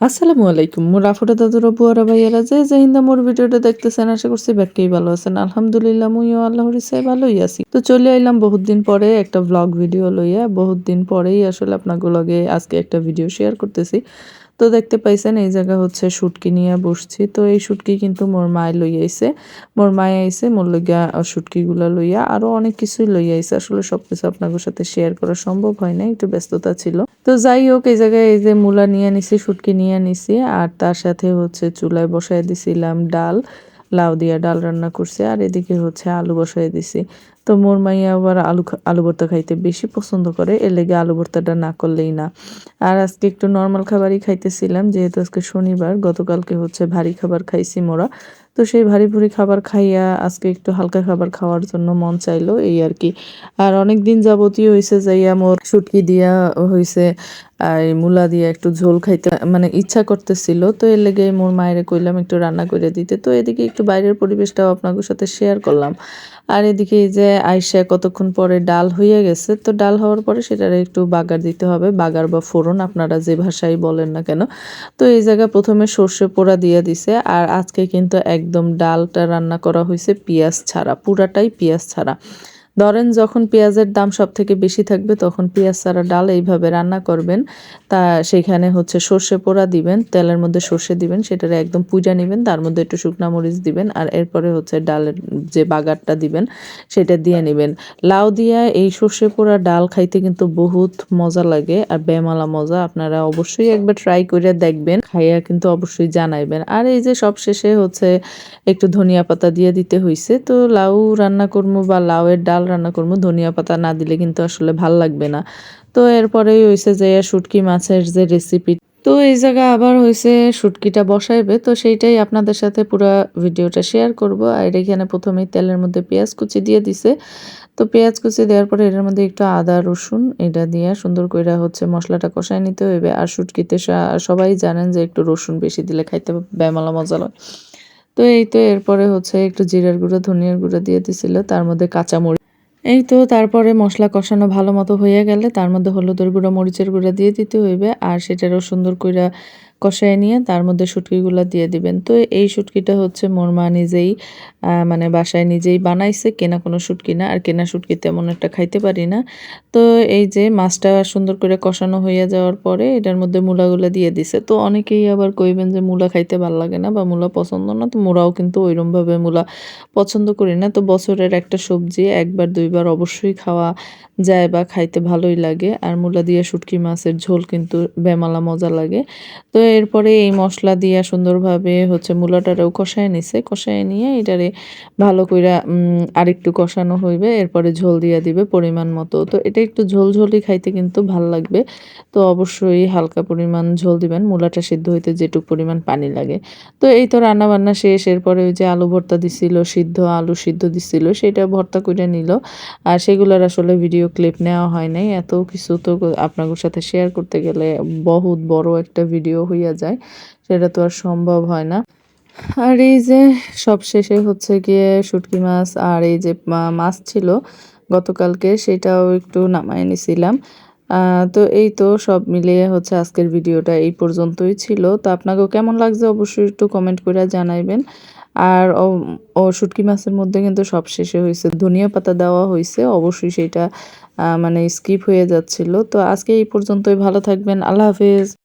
আসসালামু আলাইকুম। মোর আফুটা দাদুর আর ভাইয়ারা যে যে হিন্দা মোর ভিডিওটা দেখতেছেন, আশা করছি ব্যাগটাই ভালো আছেন। আলহামদুলিল্লাহ, মুইও আল্লাহর সাহেব ভালোই আছি। তো চলে আইলাম বহুত দিন পরে একটা ব্লগ ভিডিও লইয়া। বহুত দিন পরেই আসলে আপনার লগে আজকে একটা ভিডিও শেয়ার করতেছি। তো দেখতে পাইছেন, এই জায়গা হচ্ছে শুটকি নিয়ে বসছি। তো এই শুটকি কিন্তু মোর মায় লই আইছে। মোর মায় আইছে, মোর লইয়া শুটকিগুলা লইয়া আরও অনেক কিছুই লই আইছে। আসলে সবকিছু আপনাদের সাথে শেয়ার করা সম্ভব হয় না একটু ব্যস্ততা ছিল। তো যাই হোক, এই জায়গায় এই যে মূলা নিয়ে নিছি শুটকি নিয়ে নিছি আর তার সাথে হচ্ছে চুলায় বসায় দিছিলাম ডাল। লাউ দিয়া ডাল রান্না করছে, আর এদিকে হচ্ছে আলু বসাই দিছি। তো মোর মাইয়া আবার আলু আলু ভর্তা খাইতে বেশি পছন্দ করে, এর লেগে আলু ভর্তাটা না করলেই না। আর আজকে একটু নর্মাল খাবারই খাইতেছিলাম, যেহেতু আজকে শনিবার, গতকালকে হচ্ছে ভারী খাবার খাইছি মোরা। তো সেই ভারী ভুরি খাবার খাইয়া আজকে একটু হালকা খাবার খাওয়ার জন্য মন চাইলো এই আর কি। আর অনেক দিন যাবতীয় হয়েছে যাইয়া মোর শুটকি দিয়া হয়েছে আর মূলা দিয়ে একটু ঝোল খাইতে মানে ইচ্ছা করতেছিল, তো এর লেগে মোর মায়েরে কইলাম একটু রান্না করে দিতে। তো এদিকে একটু বাইরের পরিবেশটাও আপনাদের সাথে শেয়ার করলাম। আর এদিকে এই যে আইসা কতক্ষণ পরে ডাল হয়ে গেছে, তো ডাল হওয়ার পরে সেটার একটু বাগার দিতে হবে, বাগার বা ফোড়ন আপনারা যে ভাষায় বলেন না কেন। তো এই জায়গায় প্রথমে সর্ষে পোড়া দিয়ে দিছে, আর আজকে কিন্তু একদম ডালটা রান্না করা হয়েছে পেঁয়াজ ছাড়া পুরাটাই পেঁয়াজ ছাড়া। ধরেন যখন পেঁয়াজের দাম সব থেকে বেশি থাকবে, তখন পেঁয়াজ ছাড়া ডাল এইভাবে রান্না করবেন। তা সেখানে হচ্ছে সর্ষে পোড়া দিবেন, তেলের মধ্যে সর্ষে দিবেন, সেটারে একদম পূজা নেবেন, তার মধ্যে একটু শুকনা মরিচ দিবেন, আর এরপরে হচ্ছে ডালের যে বাগারটা দিবেন, সেটা দিয়ে নেবেন। লাউ দিয়া এই সর্ষে পোড়া ডাল খাইতে কিন্তু বহুত মজা লাগে, আর বেমালা মজা আপনারা অবশ্যই একবার ট্রাই করে দেখবেন, খাইয়া কিন্তু অবশ্যই জানাইবেন। আর এই যে সব শেষে হচ্ছে একটু ধনিয়া পাতা দিয়ে দিতে হইছে, তো লাউ রান্না করব বা লাউয়ের ডাল রান্না করব, ধনিয়া পাতা না দিলে কিন্তু আসলে ভালো লাগবে না। তো এরপরেই হইছে যে শুটকি মাছের যে রেসিপি তো এই জায়গা আবার হয়েছে শুটকিটা বসাইবে, তো সেইটাই আপনাদের সাথে পুরো ভিডিওটা শেয়ার করব। আর এখানে প্রথমেই তেলের মধ্যে পেঁয়াজ কুচি দিয়ে দিছে। তো পেঁয়াজ কুচি দেওয়ার পরে এটার মধ্যে একটু আদা, রসুন এটা দিয়ে সুন্দর করে হচ্ছে মশলাটা কষায় নিতে হইবে। আর শুটকিতে সবাই জানেন যে একটু রসুন বেশি দিলে খাইতে বেমালা মজা লাগে। তো এই তো এরপরে হচ্ছে একটু জিরার গুঁড়ো, ধনিয়ার গুঁড়ো দিয়ে দিছিল, তার মধ্যে কাঁচামরিচ এই তো, তারপরে মশলা কষানো ভালো মতো হয়ে গেলে তার মধ্যে হলুদের গুঁড়ো, মরিচের গুঁড়া দিয়ে দিতে হইবে। আর সেটারও সুন্দর করে কষায় নিয়ে তার মধ্যে শুটকিগুলো দিয়ে দিবেন। তো এই শুটকিটা হচ্ছে মোর মা নিজেই মানে বাসায় নিজেই বানাইছে, কেনা কোনো শুটকি না। আর কেনা শুটকি তেমন একটা খাইতে পারি না। তো এই যে মাছটা সুন্দর করে কষানো হয়ে যাওয়ার পরে এটার মধ্যে মূলাগুলো দিয়ে দিছে। তো অনেকেই আবার কইবেন যে মূলা খাইতে ভালো লাগে না বা মূলা পছন্দ না, তো মোরাও কিন্তু ওইরমভাবে মূলা পছন্দ করি না। তো বছরের একটা সবজি একবার, দুইবার অবশ্যই খাওয়া যায় বা খাইতে ভালোই লাগে। আর মূলা দিয়ে শুটকি মাছের ঝোল কিন্তু বেমালা মজা লাগে। তো এরপরে এই মশলা দিয়া সুন্দরভাবে হচ্ছে মূলাটারেও কষায় নিছে। কষায় নিয়ে এটারে ভালো কইরা আরেকটু কষানো হইবে, এরপরে ঝোল দিয়া দিবে পরিমাণ মতো। তো এটা একটু ঝোল ঝোলই খাইতে কিন্তু ভালো লাগবে। তো অবশ্যই হালকা পরিমাণ ঝোল দিবেন, মূলাটা সিদ্ধ হইতে যেটুকু পরিমাণ পানি লাগে। তো এই তো রান্না বান্না শেষ, এরপরে ওই যে আলু ভর্তা দিছিল, সিদ্ধ আলু সিদ্ধ দিছিল, সেটা ভর্তা করে নিল। আর সেগুলোর আসলে ভিডিও ক্লিপ নেওয়া হয় নাই। এত কিছু তো আপনাদের সাথে শেয়ার করতে গেলে বহুত বড় একটা ভিডিও হইয়া যায়, সেটা তো আর সম্ভব হয় না। আর এই যে সব শেষে হচ্ছে গিয়ে শুটকি মাছ আর এই যে মাছ ছিল গতকালকে, সেটাও একটু নামায় নিছিলাম। তো এই তো সব মিলিয়ে হচ্ছে আজকের ভিডিওটা এই পর্যন্তই ছিল। তো আপনাকেও কেমন লাগছে অবশ্যই একটু কমেন্ট করে জানাইবেন। আর ও শুটকি মাছের মধ্যে কিন্তু সব শেষে হয়েছে ধনিয়া পাতা দেওয়া হয়েছে অবশ্যই সেটা মানে স্কিপ হয়ে যাচ্ছিল। তো আজকে এই পর্যন্তই, ভালো থাকবেন, আল্লাহ হাফেজ।